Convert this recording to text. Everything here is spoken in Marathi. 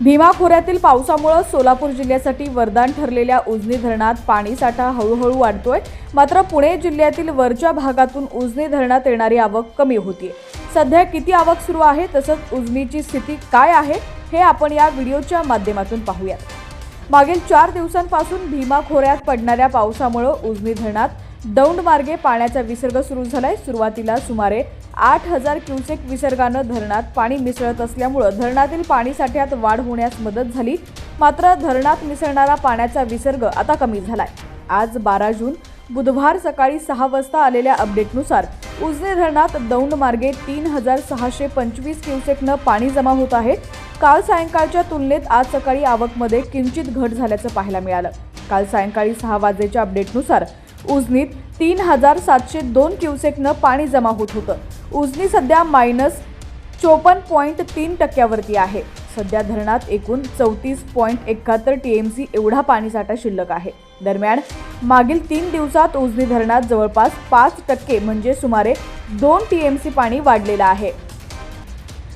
भीमा खोऱ्यातील पावसामुळं सोलापूर जिल्ह्यासाठी वरदान ठरलेल्या उजनी धरणात पाणीसाठा हळूहळू वाढतोय. मात्र पुणे जिल्ह्यातील वरच्या भागातून उजनी धरणात येणारी आवक कमी होती सध्या किती आवक सुरू आहे तसंच उजनीची स्थिती काय आहे हे आपण या व्हिडिओच्या माध्यमातून पाहूयात. मागील चार दिवसांपासून भीमा खोऱ्यात पडणाऱ्या पावसामुळं उजनी धरणात दौंडमार्गे पाण्याचा विसर्ग सुरू झालाय. सुरुवातीला सुमारे आठ हजार क्युसेक विसर्गानं धरणात पाणी मिसळत असल्यामुळं धरणातील पाणीसाठ्यात वाढ होण्यास मदत झाली. मात्र धरणात मिसळणारा पाण्याचा विसर्ग आता कमी झालाय. आज बारा जून बुधवार सकाळी सहा वाजता आलेल्या अपडेटनुसार उजनी धरणात दौंड मार्गे तीन हजार सहाशे पंचवीस क्युसेकनं पाणी जमा होत आहे. काल सायंकाळच्या तुलनेत आज सकाळी आवकमध्ये किंचित घट झाल्याचं पाहायला मिळालं. काल सायंकाळी सहा वाजेच्या अपडेटनुसार उजनीत तीन हजार सातशे दोन क्युसेकनं पाणी जमा होत होतं. उजनी सध्या मायनस चोपन्न पॉईंट तीन टक्क्यावरती आहे. सध्या धरणात एकूण चौतीस पॉईंट एकाहत्तर टी एम सी एवढा पाणीसाठा शिल्लक आहे. दरम्यान मागील तीन दिवसात उजनी धरणात जवळपास पाच टक्के म्हणजे सुमारे दोन टी एम सी पाणी वाढलेलं आहे.